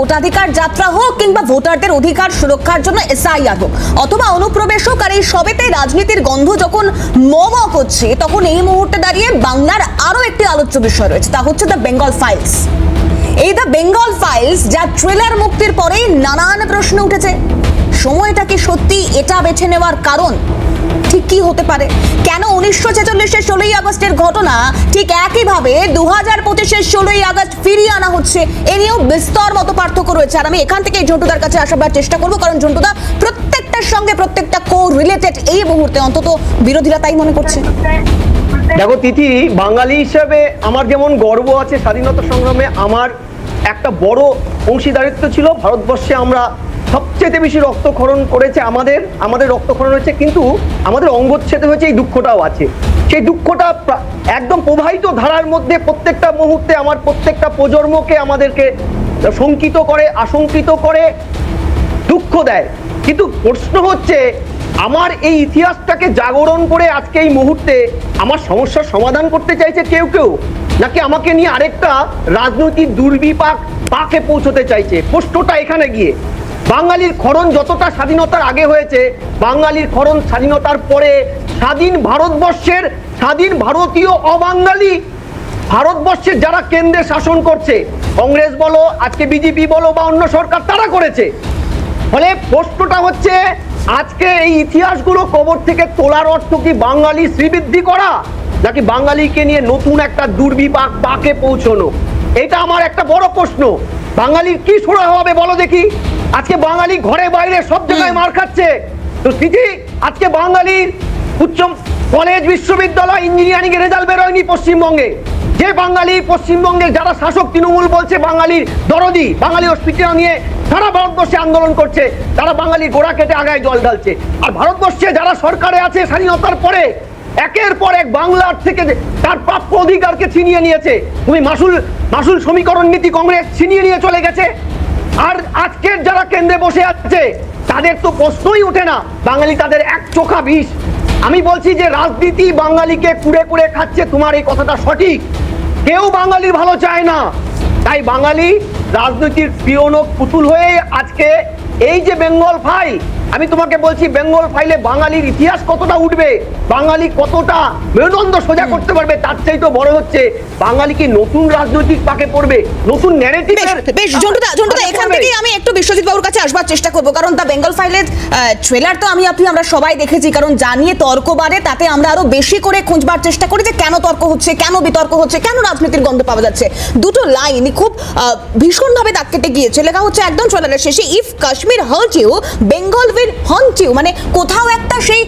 ভোটাধিকার যাত্রা হোক কিংবা ভোটারদের অধিকার সুরক্ষার জন্য এসআইআর হোক, অথবা অনুপ্রবেশ হোক, আর এই সবেতে রাজনীতির গন্ধ যখন মম করছে তখন এই মুহূর্তে দাঁড়িয়ে বাংলার আরও একটি আলোচ্য বিষয় রয়েছে, তা হচ্ছে দ্য বেঙ্গল ফাইলস এই দ্য বেঙ্গল ফাইলস যা ট্রেলার মুক্তির পরেই নানান প্রশ্ন উঠেছে। সময়টা কি সত্যি এটা বেছে নেওয়ার কারণ? ঠিক কি হতে পারে? কেন উনিশশো ছেচল্লিশের ষোলোই আগস্টের ঘটনা ঠিক একইভাবে দু হাজার পঁচিশের ষোলোই আগস্ট ফিরিয়ে আনা হচ্ছে? এ নিয়েও বিস্তর মতো পার্থক্য রয়েছে। আর আমি এখান থেকে ঝন্টুদার কাছে আসাবার চেষ্টা করব, কারণ ঝন্টুদা প্রত্যেকটার সঙ্গে প্রত্যেকটা কো রিলেটেড এই মুহূর্তে অন্তত বিরোধীরা তাই মনে করছে। দেখো, তিথি, বাঙালি হিসাবে আমার যেমন গর্ব আছে স্বাধীনতা সংগ্রামে, আমার একটা বড় অংশীদারিত্ব ছিল। ভারতবর্ষে আমরা সবচেয়ে বেশি রক্তক্ষরণ করেছে আমাদের আমাদের রক্তক্ষরণ হয়েছে কিন্তু আমাদের অঙ্গচ্ছেদ হয়েছে এই দুঃখটাও আছে। সেই দুঃখটা একদম প্রবাহিত ধারার মধ্যে প্রত্যেকটা মুহূর্তে আমার প্রত্যেকটা প্রজন্মকে আমাদেরকে শঙ্কিত করে, আশঙ্কিত করে, দুঃখ দেয়। কিন্তু প্রশ্ন হচ্ছে, আমার এই ইতিহাসটাকে জাগরণ করে আজকে এই মুহূর্তে আমার সমস্যার সমাধান করতে চাইছে কেউ কেউ? নাকি আমাকে নিয়ে আরেকটা রাজনৈতিক দুর্বিপাক পাকে পৌঁছতে চাইছে? প্রশ্নটা এখানে গিয়ে। বাঙালির ক্ষরণ যতটা স্বাধীনতার আগে হয়েছে, বাঙালির ক্ষরণ স্বাধীনতার পরে স্বাধীন ভারতবর্ষের স্বাধীন ভারতীয় অবাঙালি ভারতবর্ষের যারা কেন্দ্রে শাসন করছে, কংগ্রেস বলো, আজকে বিজেপি বলো বা অন্য সরকার, তারা করেছে। ফলে প্রশ্নটা হচ্ছে, আজকে এই ইতিহাসগুলো কবর থেকে তোলার অর্থ কি বাঙালি শ্রীবৃদ্ধি করা, নাকি বাঙালিকে নিয়ে নতুন একটা দুর্বিপাক পাকে পৌঁছানো? এটা আমার একটা বড় প্রশ্ন। বাঙালির কি শোনা হবে বলো দেখি। আজকে বাঙালি ঘরে বাইরে সব জায়গায় মার খাচ্ছে। তো স্মৃতি আজকে বাঙালির উচ্চ কলেজ বিশ্ববিদ্যালয় ইঞ্জিনিয়ারিং এর রেজাল্ট বেরোয়নি পশ্চিমবঙ্গে। যে বাঙালি পশ্চিমবঙ্গের যারা শাসক তৃণমূল বলছে বাঙালির দরদি বাঙালি হসপিটাল নিয়ে সারা ভারতবর্ষে আন্দোলন করছে তারা বাঙালির গোড়া কেটে আগায় জল ঢালছে। আর ভারতবর্ষে যারা সরকারে আছে স্বাধীনতার পরে একের পর এক বাংলার থেকে তার প্রাপ্য অধিকারকে ছিনিয়ে নিয়েছে। তুমি মাসুল মাসুল সমীকরণ নীতি কংগ্রেস ছিনিয়ে নিয়ে চলে গেছে। আর আজকের যারা কেন্দ্রে বসে আছে, তাদের তো প্রশ্নই ওঠে না। বাঙালি তাদের এক চোখা বিষ। আমি বলছি যে রাজনীতি বাঙালিকে কুড়ে কুড়ে খাচ্ছে, তোমার এই কথাটা সঠিক। কেউ বাঙালির ভালো চায় না। তাই বাঙালি রাজনীতির পিয়নক পুতুল হয়ে আজকে এই যে বেঙ্গল ফাইল আমি তোমাকে বলছি বেঙ্গল ফাইলে বাঙালির ইতিহাস কতটা উঠবে বাঙালি কতটা মেরুদণ্ড সোজা করতে পারবে তার চাইতে বড় হচ্ছে বাঙালি কি নতুন রাজনৈতিক পাকে পড়বে নতুন বেশ বেশ ঝন্টুদা ঝন্টুদা এখান থেকেই আমি একটু বিশ্বজিৎ বাবুর কাছে আসবার চেষ্টা করব কারণ দ্য বেঙ্গল ফাইলের ট্রেলার তো আমি আপনি আমরা সবাই দেখেছি কারণ জানিয়ে তর্ক বাড়ে তাতে আমরা আরও বেশি করে খুঁজবার চেষ্টা করি যে কেন তর্ক হচ্ছে কেন বিতর্ক হচ্ছে কেন রাজনীতির গন্ধ পাওয়া যাচ্ছে। দুটো লাইন খুব আহ, ভীষণভাবে দাগ কেটে গিয়েছে লেখা হচ্ছে একদম ট্রেলারের শেষে if Kashmir hurt you Bengal will haunt you মানে কোথাও একটা সেই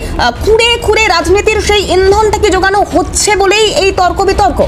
খুঁড়ে খুঁড়ে রাজনীতির সেই ইন্ধনটাকে যোগানো হচ্ছে বলেই এই তর্ক বিতর্ক।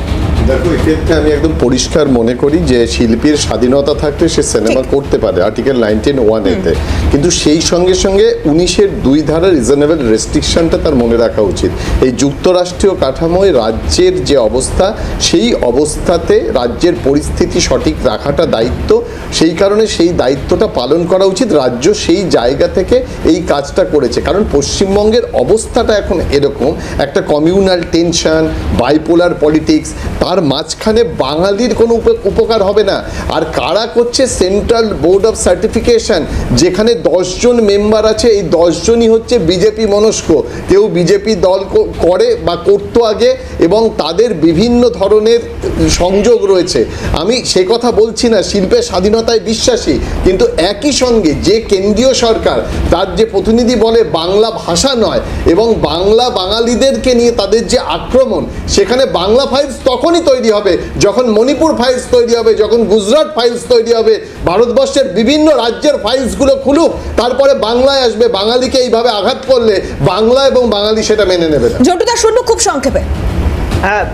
দেখো এক্ষেত্রে আমি একদম পরিষ্কার মনে করি যে শিল্পীর স্বাধীনতা থাকলে সে সিনেমা করতে পারে আর্টিকেল নাইনটিন ওয়ান এতে। কিন্তু সেই সঙ্গে সঙ্গে উনিশের দুই ধারা রিজনেবল রেস্ট্রিকশনটা তার মনে রাখা উচিত। এই যুক্তরাষ্ট্রীয় কাঠামোয় রাজ্যের যে অবস্থা সেই অবস্থাতে রাজ্যের পরিস্থিতি সঠিক রাখাটা দায়িত্ব। সেই কারণে সেই দায়িত্বটা পালন করা উচিত রাজ্য সেই জায়গা থেকে এই কাজটা করেছে। কারণ পশ্চিমবঙ্গের অবস্থাটা এখন এরকম, একটা কমিউনাল টেনশন বাইপোলার পলিটিক্স তার মাঝখানে বাঙালির কোনো উপ- উপকার হবে না। আর কারা করছে সেন্ট্রাল বোর্ড অফ সার্টিফিকেশন যেখানে দশজন মেম্বার আছে, এই দশজনই হচ্ছে বিজেপি মনস্ক। কেউ বিজেপি দল করে বা করতো আগে, এবং তাদের বিভিন্ন ধরনের সংযোগ রয়েছে। আমি সে কথা বলছি না, শিল্পের স্বাধীনতায় বিশ্বাসী, কিন্তু একই সঙ্গে যে কেন্দ্রীয় সরকার তার যে প্রতিনিধি বলে বাংলা ভাষা নয় এবং বাংলা বাঙালিদেরকে নিয়ে তাদের যে আক্রমণ সেখানে বাংলা ফাইলস তখনই তৈরি হবে যখন মণিপুর ফাইলস তৈরি হবে যখন গুজরাট ফাইলস তৈরি হবে ভারতবর্ষের বিভিন্ন রাজ্যের ফাইলসগুলো খুলুক তারপরে বাংলায় আসবে। বাঙালিকে এইভাবে আঘাত করলে বাংলা এবং বাঙালি সেটা মেনে নেবে না। ঝন্টুদা শুনব খুব সংক্ষেপে। হ্যাঁ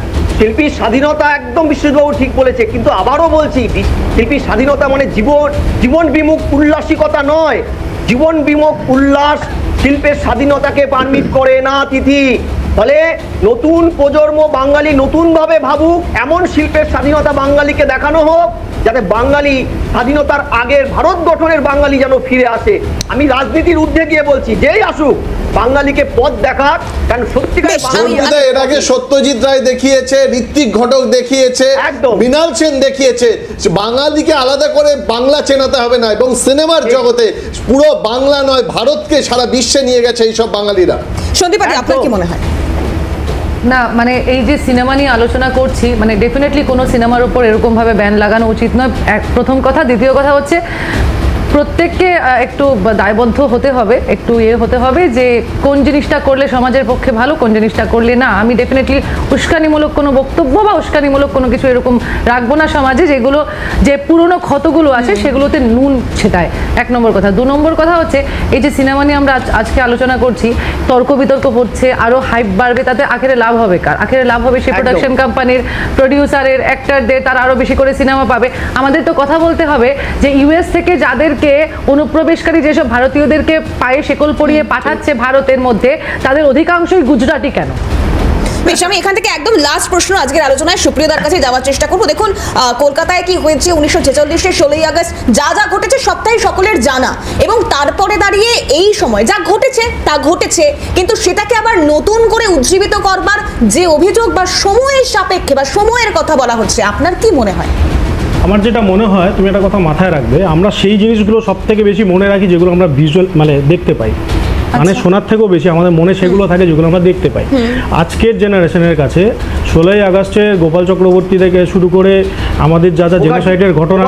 শিল্পীর স্বাধীনতা একদম বিশ্বজিৎবাবু ঠিক বলেছে, কিন্তু আবারও বলছি শিল্পীর স্বাধীনতা মানে জীবন জীবন বিমুখ উল্লাসিকতা নয়। জীবন বিমুখ উল্লাস শিল্পের স্বাধীনতাকে পারমিট করে না, তিথি। ফলে নতুন প্রজন্ম বাঙালি নতুনভাবে ভাবুক, এমন শিল্পের স্বাধীনতা বাঙালিকে দেখানো হোক, যাতে বাঙালি স্বাধীনতার আগের ভারত গঠনের বাঙালি যেন ফিরে আসে। আমি রাজনীতির ঊর্ধ্বে গিয়ে বলছি, যেই আসুক বাঙালিকে পথ দেখার কারণ সত্যিকার এর আগে সত্যজিৎ রায় দেখিয়েছে ঋত্বিক ঘটক দেখিয়েছে একদম। মৃণাল সেন দেখিয়েছে। বাঙালিকে আলাদা করে বাংলা চেনাতে হবে না এবং সিনেমার জগতে পুরো বাংলা নয় ভারতকে সারা বিশ্বে নিয়ে গেছে এইসব বাঙালিরা। সন্দীপাদি আপনার কি মনে হয়? না মানে এই যে সিনেমা নিয়ে আলোচনা করছি মানে ডেফিনেটলি কোনো সিনেমার উপর এরকমভাবে ব্যান লাগানো উচিত নয়। এক প্রথম কথা। দ্বিতীয় কথা হচ্ছে প্রত্যেককে একটু দায়বদ্ধ হতে হবে একটু ইয়ে হতে হবে যে কোন জিনিসটা করলে সমাজের পক্ষে ভালো কোন জিনিসটা করলে না। আমি ডেফিনেটলি উস্কানিমূলক কোনো বক্তব্য বা উস্কানিমূলক কোনো কিছু এরকম রাখব না সমাজে যেগুলো যে পুরনো ক্ষতগুলো আছে সেগুলোতে নুন ছেটায়। এক নম্বর কথা। দু নম্বর কথা হচ্ছে এই যে সিনেমা নিয়ে আমরা আজ- আজকে আলোচনা করছি তর্ক বিতর্ক হচ্ছে আরও হাইপ বাড়বে তাতে আখেরে লাভ হবে কার? আখেরে লাভ হবে সে প্রোডাকশন কোম্পানির প্রডিউসারের অ্যাক্টারদের তারা আরও বেশি করে সিনেমা পাবে। আমাদের তো কথা বলতে হবে যে ইউএস থেকে যাদেরকে অনুপ্রবেশকারী যেসব ভারতীয়দেরকে পায়ে শেকল পরিয়ে পাঠাচ্ছে ভারতের মধ্যে, তাদের অধিকাংশই গুজরাটি কেন? বেশ আমি এখান থেকে একদম লাস্ট প্রশ্ন আজকের আলোচনায় সুপ্রিয়দার কাছে যাওয়ার চেষ্টা করব। দেখুন কলকাতায় কি হয়েছে? উনিশশো ছেচল্লিশের ষোলোই আগস্ট যা যা ঘটেছে সবটাই সকলের জানা। এবং তারপরে দাঁড়িয়ে এই সময় যা ঘটেছে, তা ঘটেছে। কিন্তু সেটাকে আবার নতুন করে উজ্জীবিত করবার যে অভিযোগ বা সময়ের সাপেক্ষে বা সময়ের কথা বলা হচ্ছে, আপনার কি মনে হয়? আমার যেটা মনে হয়, তুমি একটা কথা মাথায় রাখবে, আমরা সেই জিনিসগুলো সব থেকে বেশি মনে রাখি যেগুলো আমরা ভিজুয়াল মানে দেখতে পাই। মানে শোনার থেকেও বেশি আমাদের মনে সেগুলো থাকে যেগুলো আমরা দেখতে পাই। আজকের জেনারেশনের কাছে ষোলোই আগস্টে গোপাল চক্রবর্তী থেকে শুরু করে আমাদের যা যা জেনোসাইডের ঘটনা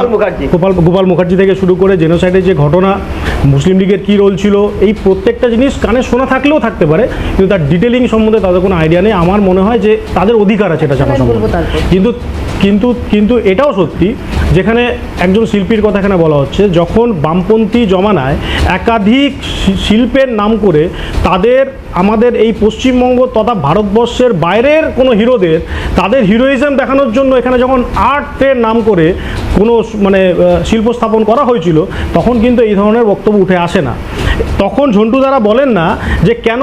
গোপাল গোপাল মুখার্জি থেকে শুরু করে জেনোসাইডের যে ঘটনা মুসলিম লীগের কী রোল ছিল এই প্রত্যেকটা জিনিস কানে শোনা থাকলেও থাকতে পারে কিন্তু তার ডিটেলিং সম্বন্ধে তাদের কোনো আইডিয়া নেই। আমার মনে হয় যে তাদের অধিকার আছে এটা জানা সম্বন্ধে। কিন্তু কিন্তু কিন্তু এটাও সত্যি যেখানে একজন শিল্পীর কথা এখানে বলা হচ্ছে, যখন বামপন্থী জমানায় একাধিক শিল্পের নাম করে তাদের, আমাদের এই পশ্চিমবঙ্গ তথা ভারতবর্ষের বাইরের কোনো হিরোদের, তাদের হিরোইজম দেখানোর জন্য এখানে যখন আর্টের নাম করে কোনো মানে শিল্প স্থাপন করা হয়েছিল, তখন কিন্তু এই ধরনের বক্তব্য উঠে আসে না। তখন ঝন্টু দ্বারা বলেন না যে কেন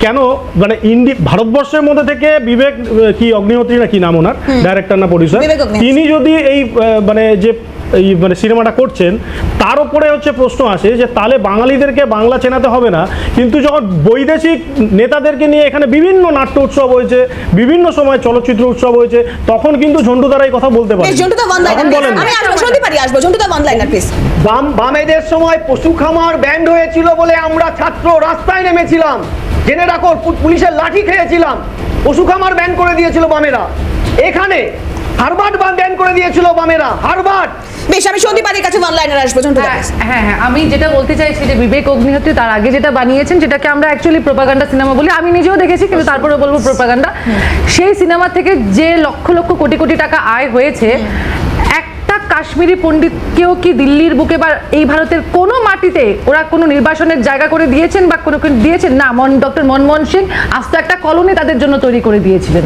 কেন মানে ইন্ডি ভারতবর্ষের মধ্যে থেকে বিবেক কি অগ্নিহোত্রী না কি নাম ওনার? ডাইরেক্টর না প্রডিউসার তিনি যদি এই মানে যে এই মানে সিনেমাটা করছেন তার উপরে হচ্ছে প্রশ্ন আসে যে তাহলে বাঙালিদেরকে বাংলা চেনাতে হবে না কিন্তু যখন বৈদেশিক নেতাদেরকে নিয়ে এখানে বিভিন্ন নাট্য উৎসব হয়েছে বিভিন্ন সময় চলচ্চিত্র উৎসব হয়েছে তখন কিন্তু ঝন্টু দ্বারা এই কথা বলতে পারে বাম বামেদের সময় পশু খামার ব্যান্ড হয়েছিল বলে আমরা ছাত্র রাস্তায় নেমেছিলাম। জেনে রাখো পুলিশের লাঠি খেয়েছিলাম। পশু খামার ব্যান করে দিয়েছিল বামেরা। এখানে হারবার্ট ব্যান করে দিয়েছিল বামেরা। হারবার্ট! বেশ আমি সন্দীপাদির কাছে ওয়ান লাইনার আসব হ্যাঁ হ্যাঁ হ্যাঁ আমি যেটা বলতে চাইছি যে বিবেক অগ্নিহোত্রী তার আগে যেটা বানিয়েছেন যেটাকে আমরা অ্যাকচুয়ালি প্রোপাগান্ডা সিনেমা বলি আমি নিজেও দেখেছি কিন্তু তারপরে বলব প্রোপাগান্ডা সেই সিনেমা থেকে যে লক্ষ লক্ষ কোটি কোটি টাকা আয় হয়েছে একটা কাশ্মীরি পণ্ডিতকেও কি দিল্লির বুকে বা এই ভারতের কোনো মাটিতে ওরা কোনো নির্বাসনের জায়গা করে দিয়েছেন বা কোনো দিয়েছেন? না মন ডক্টর মনমোহন সিং আস্ত একটা কলোনি তাদের জন্য তৈরি করে দিয়েছিলেন।